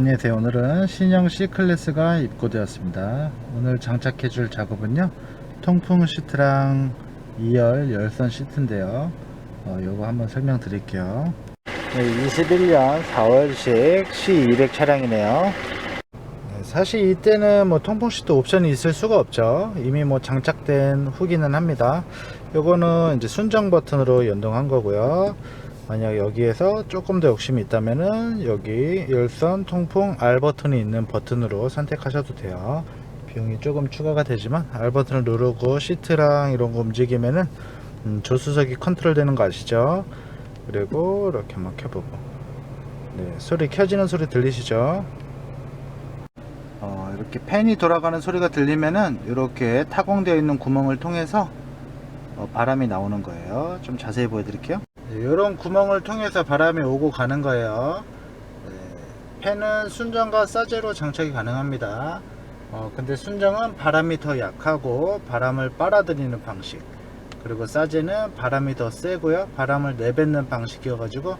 안녕하세요. 오늘은 신형 C클래스가 입고되었습니다. 오늘 장착해 줄 작업은요 통풍 시트랑 2열 열선 시트인데요. 어, 요거 한번 설명 드릴게요. 네, 21년 4월식 C200 차량이네요. 네, 사실 이때는 뭐 통풍 시트 옵션이 있을 수가 없죠. 이미 뭐 장착된 후기는 합니다. 요거는 이제 순정 버튼으로 연동한 거고요 만약 여기에서 조금 더 욕심이 있다면은 여기 열선 통풍 R 버튼이 있는 버튼으로 선택하셔도 돼요. 비용이 조금 추가가 되지만 R 버튼을 누르고 시트랑 이런 거 움직이면은 음, 조수석이 컨트롤 되는 거 아시죠? 그리고 이렇게 한번 켜보고. 네, 소리 켜지는 소리 들리시죠? 어, 이렇게 팬이 돌아가는 소리가 들리면은 이렇게 타공되어 있는 구멍을 통해서 어, 바람이 나오는 거예요. 좀 자세히 보여드릴게요. 이런 구멍을 통해서 바람이 오고 가는 거예요. 네, 팬은 순정과 사제로 장착이 가능합니다. 어, 근데 순정은 바람이 더 약하고 바람을 빨아들이는 방식. 그리고 사제는 바람이 더 세고요. 바람을 내뱉는 방식이어 가지고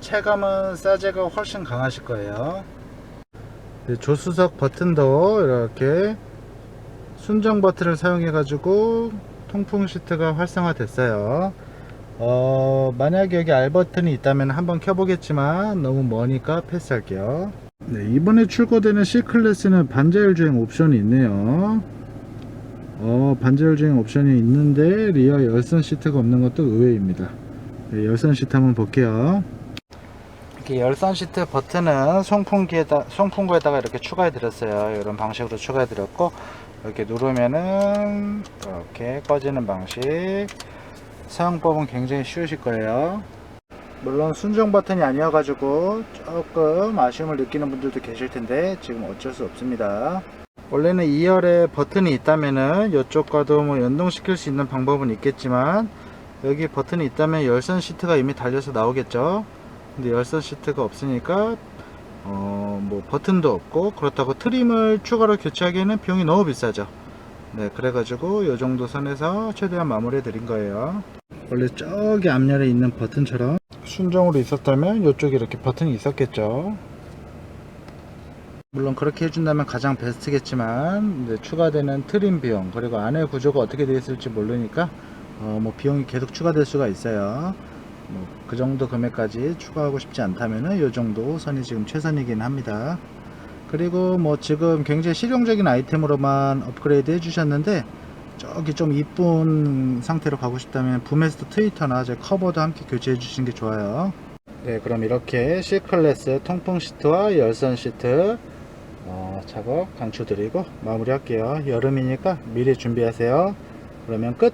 체감은 사제가 훨씬 강하실 거예요. 네, 조수석 버튼도 이렇게 순정 버튼을 사용해 가지고 통풍 시트가 활성화 됐어요 어, 만약에 여기 R 버튼이 있다면 한번 켜보겠지만 너무 머니까 패스할게요. 네, 이번에 출고되는 C 클래스는 반자율 주행 옵션이 있네요. 어, 반자율 주행 옵션이 있는데 리어 열선 시트가 없는 것도 의외입니다. 네, 열선 시트 한번 볼게요. 이렇게 열선 시트 버튼은 송풍기에다 송풍구에다가 이렇게 추가해 드렸어요. 이런 방식으로 추가해 드렸고 이렇게 누르면은 이렇게 꺼지는 방식. 사용법은 굉장히 쉬우실 거예요 물론 순정 버튼이 아니어 가지고 조금 아쉬움을 느끼는 분들도 계실 텐데 지금 어쩔 수 없습니다 원래는 2열에 버튼이 있다면은 이쪽과도 뭐 연동시킬 수 있는 방법은 있겠지만 여기 버튼이 있다면 열선 시트가 이미 달려서 나오겠죠 근데 열선 시트가 없으니까 어 뭐 버튼도 없고 그렇다고 트림을 추가로 교체하기에는 비용이 너무 비싸죠. 네 그래가지고 이 정도 선에서 최대한 마무리 드린 거예요. 원래 저기 앞열에 있는 버튼처럼 순정으로 있었다면 이쪽에 이렇게 버튼이 있었겠죠. 물론 그렇게 해준다면 가장 베스트겠지만 추가되는 트림 비용 그리고 안에 구조가 어떻게 되어 있을지 모르니까 어, 뭐 비용이 계속 추가될 수가 있어요 뭐 그 정도 금액까지 추가하고 싶지 않다면은 이 정도 선이 지금 최선이긴 합니다. 그리고 뭐 지금 굉장히 실용적인 아이템으로만 업그레이드 해주셨는데 저기 좀 이쁜 상태로 가고 싶다면 부메스터 트위터나 제 커버도 함께 교체해 주시는 게 좋아요. 네 그럼 이렇게 C클래스 통풍 시트와 열선 시트 어, 작업 강추드리고 마무리 할게요. 여름이니까 미리 준비하세요. 그러면 끝